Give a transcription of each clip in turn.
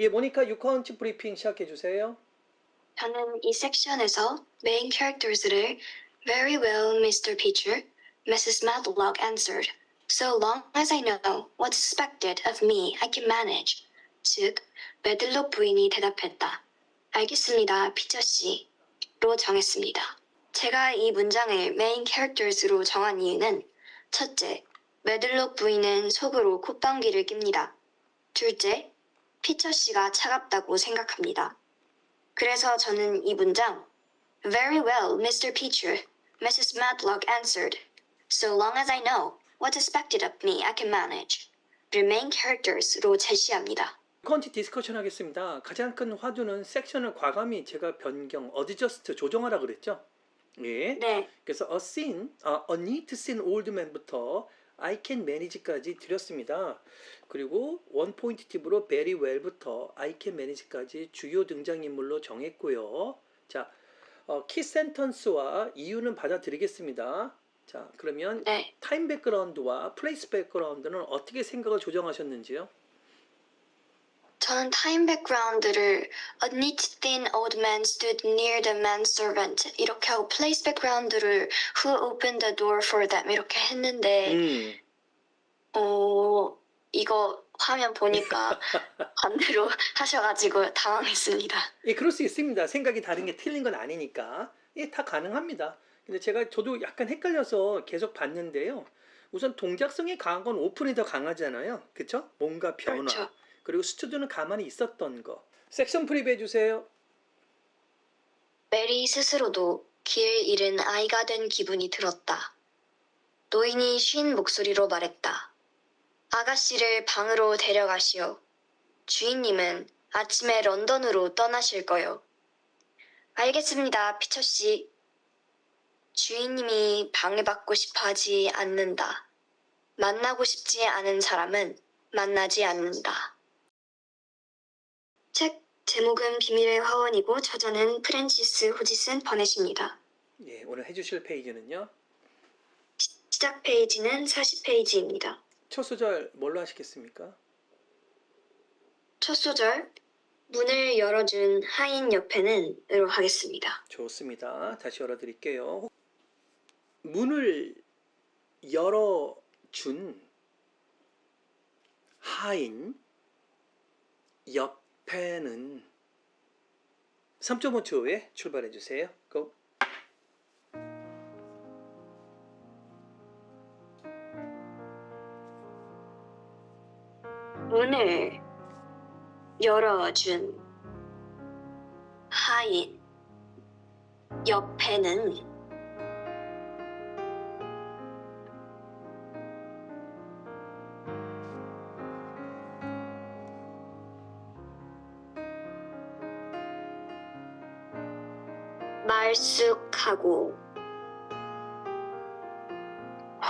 예, 모니카 유카운트 브리핑 시작해 주세요. 저는 이 섹션에서 main characters를 Very well, Mr. Peacher, Mrs. Matlock answered. So long as I know what's expected of me, I can manage. 즉, 매들록 부인이 대답했다. 알겠습니다, 피처 씨. 로 정했습니다. 제가 이 문장을 main characters로 정한 이유는 첫째, 매들록 부인은 속으로 콧방귀를 낍니다. 둘째, 피처 씨가 차갑다고 생각합니다. 그래서 저는 이 문장 Very well, Mr. Peacher, Mrs. Matlock answered. So long as I know what's expected of me, I can manage. 를 main characters로 제시합니다. 컨티 디스커션 하겠습니다. 가장 큰 화두는 섹션을 과감히 제가 변경, 어드저스트 조정하라 그랬죠. 예. 네, 그래서 a scene, 아, a neat scene old man부터 I can manage까지 드렸습니다. 그리고 원 포인트 팁으로 very well부터 I can manage까지 주요 등장인물로 정했고요. 자, 어, 키 센턴스와 이유는 받아들이겠습니다. 자, 그러면 네. 타임 백그라운드와 플레이스 백그라운드는 어떻게 생각을 조정하셨는지요? 저는 타임 백그라운드를 A neat thin old man stood near the manservant 이렇게 하고 place background를 Who opened the door for them 이렇게 했는데 음. 어 이거 화면 보니까 반대로 하셔가지고 당황했습니다. 예, 그럴 수 있습니다. 생각이 다른 게 틀린 건 아니니까. 예, 다 가능합니다. 근데 제가 저도 약간 헷갈려서 계속 봤는데요. 우선 동작성이 강한 건 오픈이 더 강하잖아요. 그쵸? 뭔가 변화. 그렇죠. 그리고 스튜디오는 가만히 있었던 거. 섹션 프리뷰 해주세요. 메리 스스로도 길 잃은 아이가 된 기분이 들었다. 노인이 쉰 목소리로 말했다. 아가씨를 방으로 데려가시오. 주인님은 아침에 런던으로 떠나실 거요. 알겠습니다, 피처 씨. 주인님이 방해받고 싶어 하지 않는다. 만나고 싶지 않은 사람은 만나지 않는다. 책 제목은 비밀의 화원이고 저자는 프랜시스 호지슨 버넷입니다. 예, 오늘 해주실 페이지는요. 시작 페이지는 40페이지입니다. 첫 소절 뭘로 하시겠습니까? 첫 소절 문을 열어준 하인 옆에는 으로 하겠습니다. 좋습니다. 다시 열어드릴게요. 문을 열어준 하인 옆 에는 3.5초에 출발해 주세요. 고. 문을 열어준 하인 옆에는 말쑥하고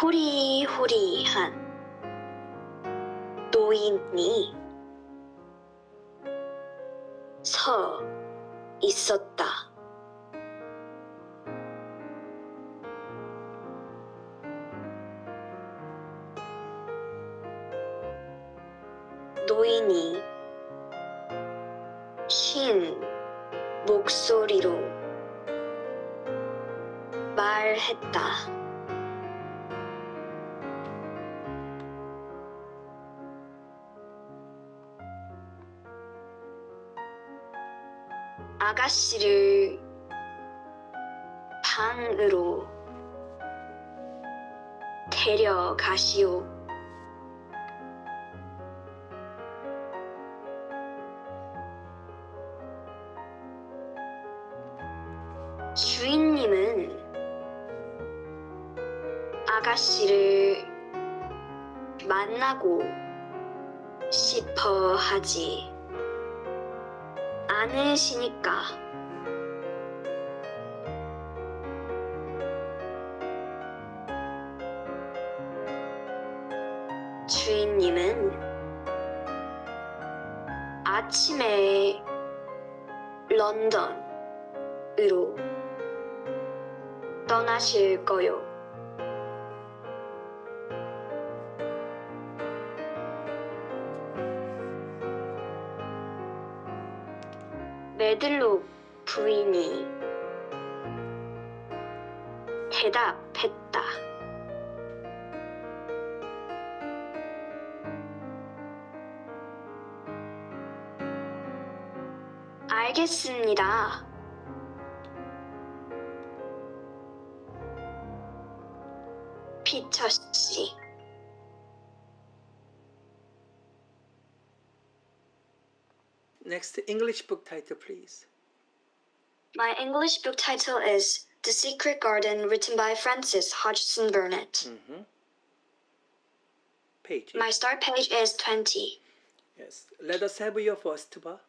호리호리한 노인이 서 있었다. 노인이 쉰 목소리로 말했다. 아가씨를 방으로 데려가시오. 주인 아가씨를 만나고 싶어 하지 않으시니까. 주인님은 아침에 런던으로 떠나실 거요. 메들로 부인이 대답했다. 알겠습니다. 피터 씨. Next English book title, please. My English book title is The Secret Garden, written by Francis Hodgson Burnett. Mm-hmm. Page. My start page is 20. Yes. Let us have your first bar.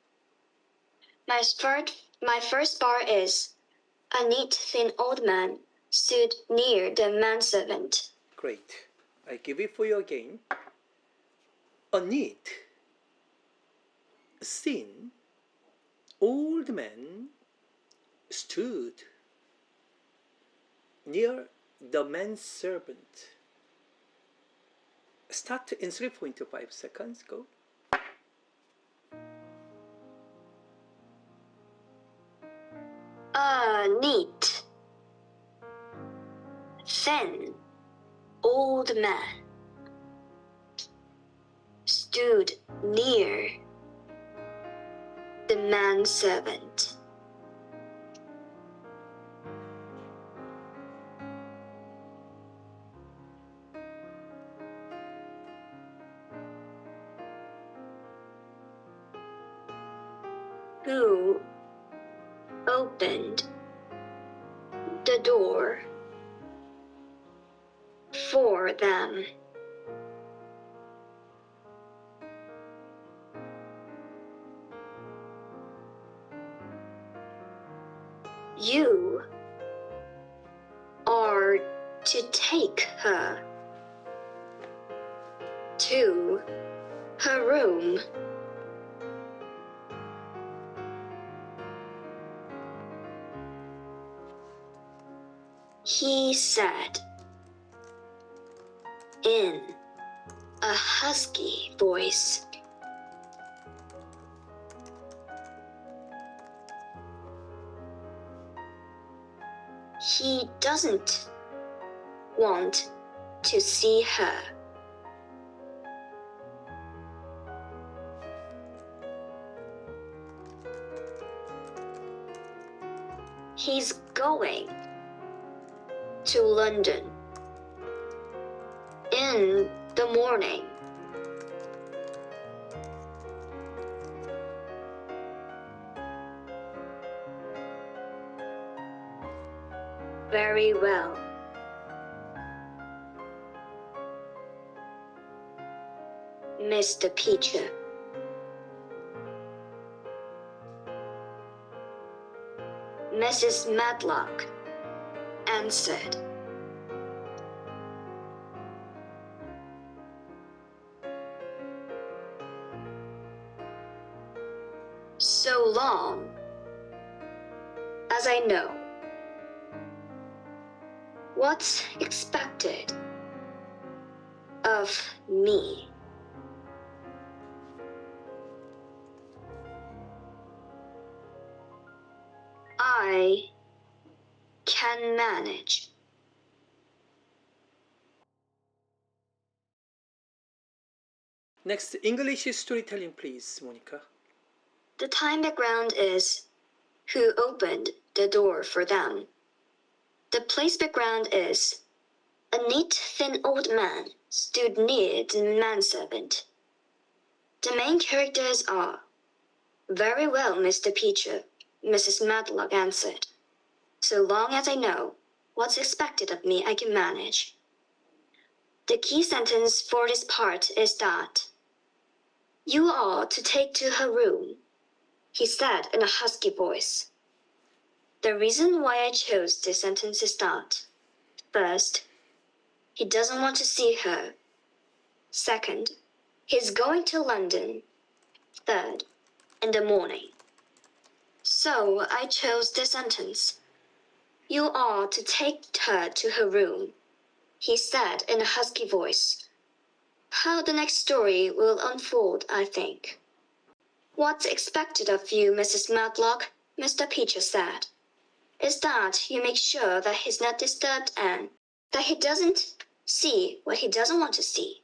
My start, my first bar is a neat, thin old man stood near the manservant. Great. I give it for you again. A neat, thin, old man stood near the manservant. Start in 3.5 seconds. Go. A neat, thin old man stood near the manservant. Who opened the door for them. In a husky voice. He doesn't want to see her. He's going to London in the morning. Very well. Mr. Peacher. Mrs. Medlock answered. So long as I know what's expected of me. I can manage. Next English storytelling, please, Monica. The time background is who opened the door for them. The place background is a neat, thin old man stood near the manservant. The main characters are very well, Mr. Peacher, Mrs. Medlock answered. So long as I know what's expected of me, I can manage. The key sentence for this part is that you are to take to her room he said in a husky voice. The reason why I chose this sentence is that first, he doesn't want to see her. Second, he's going to London. Third, in the morning. So I chose this sentence. You are to take her to her room, he said in a husky voice. How the next story will unfold, I think What's expected of you, Mrs. Matlock? Mr. Peacher said. Is that you make sure that he's not disturbed and that he doesn't see what he doesn't want to see.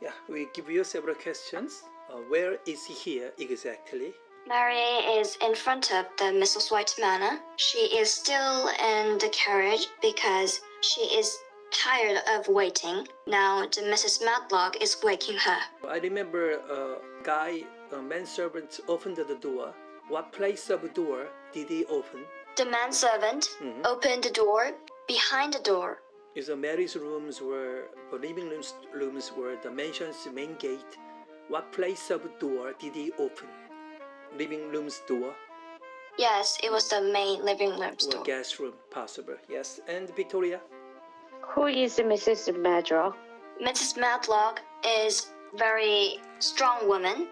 Yeah, we give you several questions. Uh, where is he here exactly? Mary is in front of the Mrs. White Manor. She is still in the carriage because she is tired of waiting. Now the Mrs. Matlock is waking her. I remember a guy, a manservant, opened the door. What place of door did he open? The manservant Mhm. opened the door behind the door. Is uh, Mary's rooms were the living rooms, rooms were the mansion's main gate. What place of door did he open? Living room's door Yes, it was the main living room or door. guest room, possible. Yes, and Victoria. Who is Mrs. Madrock? Mrs. Matlock is very strong woman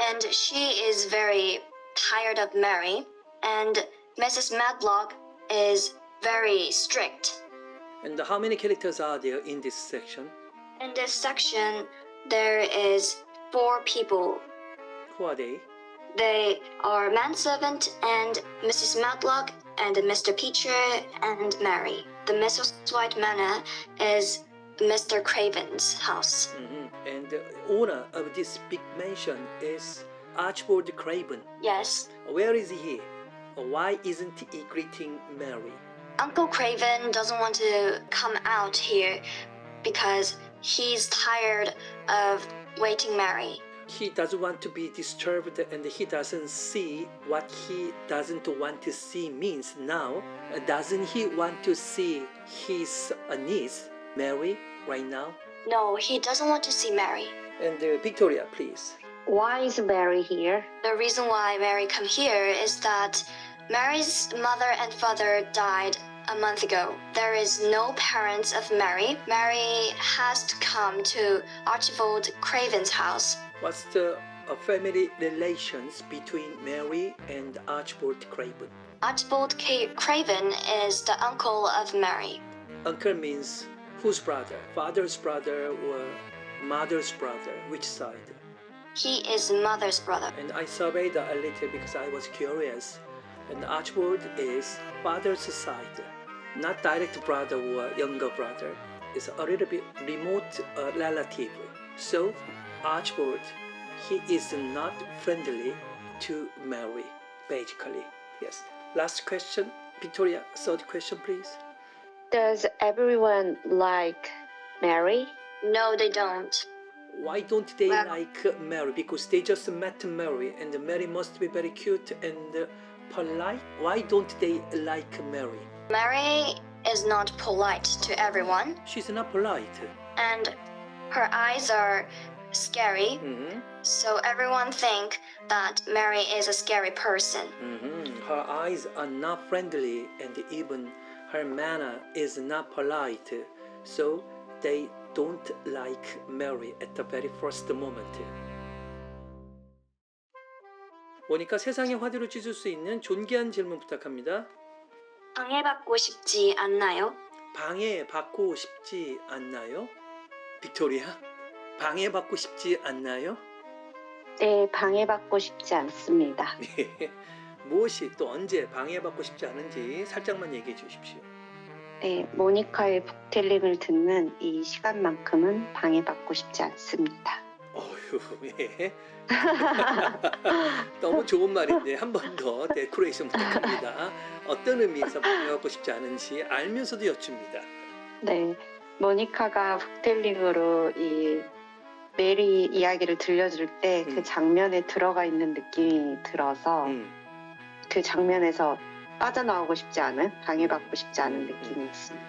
and she is very tired of Mary and Mrs. Matlock is very strict. And how many characters are there in this section? In this section there is four people. Who are they? They are manservant and Mrs. Matlock and Mr. Peacher and Mary. The Mrs. White Manor is Mr. Craven's house. Mhm. And the owner of this big mansion is Archibald Craven. Yes, Where is he? Why isn't he greeting Mary? Uncle Craven doesn't want to come out here because he's tired of waiting Mary. He doesn't want to be disturbed and he doesn't see what he doesn't want to see means now. Doesn't he want to see his uh, niece, Mary, right now? No, he doesn't want to see Mary. And uh, Victoria, please. Why is Mary here? The reason why Mary come here is that Mary's mother and father died a month ago. There is no parents of Mary. Mary has to come to Archibald Craven's house. What's the uh, family relations between Mary and Archibald Craven? Archibald K- Craven is the uncle of Mary. Uncle means whose brother? Father's brother or mother's brother? Which side? He is mother's brother. And I surveyed a little because I was curious. And Archibald is father's side, not direct brother or younger brother. It's a little bit remote uh, relative. So Archibald, he is not friendly to Mary, basically. Yes. Last question, Victoria. Third question, please. Does everyone like Mary? No, they don't. Why don't they Well- like Mary? Because they just met Mary, and Mary must be very cute and uh, polite. Why don't they like Mary? Mary is not polite to everyone, She's not polite. and her eyes are scary. hmm So everyone think that Mary is a scary person. hmm Her eyes are not friendly, and even her manner is not polite. So they don't like Mary at the very first moment. 보니까 세상의 화두를 찢을 수 있는 존귀한 질문 부탁합니다. 방해받고 싶지 않나요? 방해받고 싶지 않나요? 빅토리아? 방해받고 싶지 않나요? 네, 방해받고 싶지 않습니다. 무엇이 또 언제 방해받고 싶지 않은지 살짝만 얘기해 주십시오. 네, 모니카의 북텔링을 듣는 이 시간만큼은 방해받고 싶지 않습니다. 어휴, 예. 너무 좋은 말인데 한 번 더 데코레이션 부탁합니다. 어떤 의미에서 방해받고 싶지 않은지 알면서도 여쭙니다. 네, 모니카가 북텔링으로 이 메리 이야기를 들려줄 때 그 음. 장면에 들어가 있는 느낌이 들어서 음, 그 장면에서 빠져나오고 싶지 않은, 방해받고 싶지 않은 느낌이 있습니다.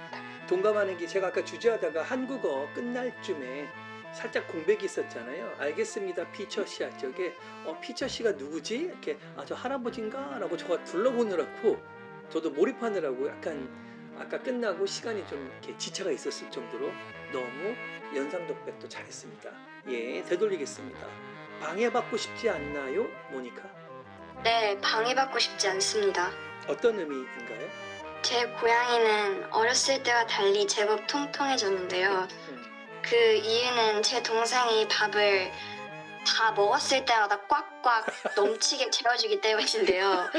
동감하는 게 제가 아까 주제하다가 한국어 끝날 쯤에 살짝 공백이 있었잖아요. 알겠습니다. 피처 씨할 적에 어, 피처 씨가 누구지? 이렇게 아 저 할아버지인가라고 저가 둘러보느라고 저도 몰입하느라고 약간 아까 끝나고 시간이 좀 이렇게 지체가 있었을 정도로 너무 연상독백도 잘했습니다. 예, 되돌리겠습니다. 방해받고 싶지 않나요, 모니카? 네, 방해받고 싶지 않습니다. 어떤 의미인가요? 제 고양이는 어렸을 때와 달리 제법 통통해졌는데요. 음, 그 이유는 제 동생이 밥을 다 먹었을 때마다 꽉꽉 넘치게 채워주기 때문인데요.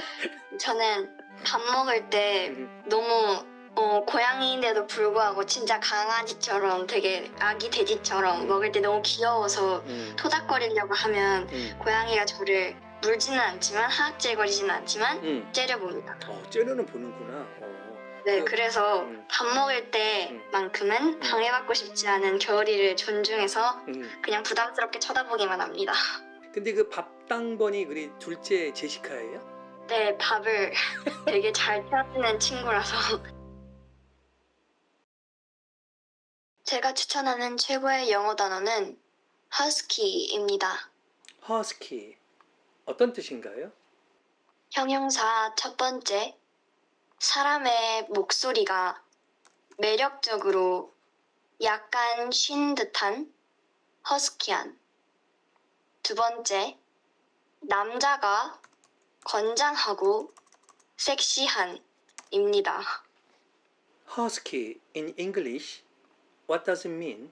저는 밥 먹을 때 음, 너무 어, 고양이인데도 불구하고 진짜 강아지처럼 되게 아기 돼지처럼 먹을 때 너무 귀여워서 음, 토닥거리려고 하면 음, 고양이가 저를 물지는 않지만 하악질거리지는 않지만 음. 째려봅니다. 어, 째려는 보는구나. 어. 네, 그- 그래서 음. 밥 먹을 때만큼은 방해받고 싶지 않은 겨울이를 존중해서 음. 그냥 부담스럽게 쳐다보기만 합니다. 근데 그 밥당번이 그리 둘째 제시카예요? 네, 밥을 되게 잘 찾는 친구라서. 제가 추천하는 최고의 영어 단어는 husky입니다. 허스키. 어떤 뜻인가요? 형용사 첫 번째, 사람의 목소리가 매력적으로 약간 쉰 듯한 허스키한. 두 번째, 남자가 건장하고 섹시한 입니다. Husky in English. What does it mean?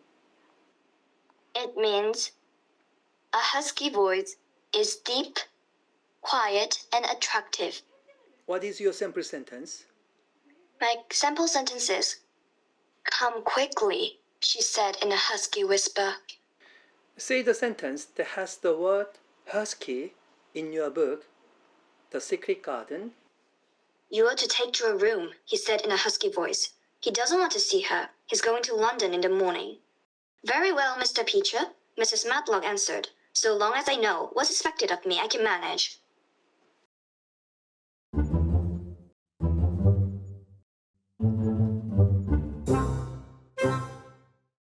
It means a husky voice is deep, quiet, and attractive. What is your sample sentence? My sample sentences Come quickly, she said in a husky whisper. Say the sentence that has the word husky in your book, The Secret Garden. You are to take to a room, he said in a husky voice. He doesn't want to see her. He's going to London in the morning. Very well, Mr. Peacher, Mrs. Matlock answered. So long as I know what's expected of me, I can manage.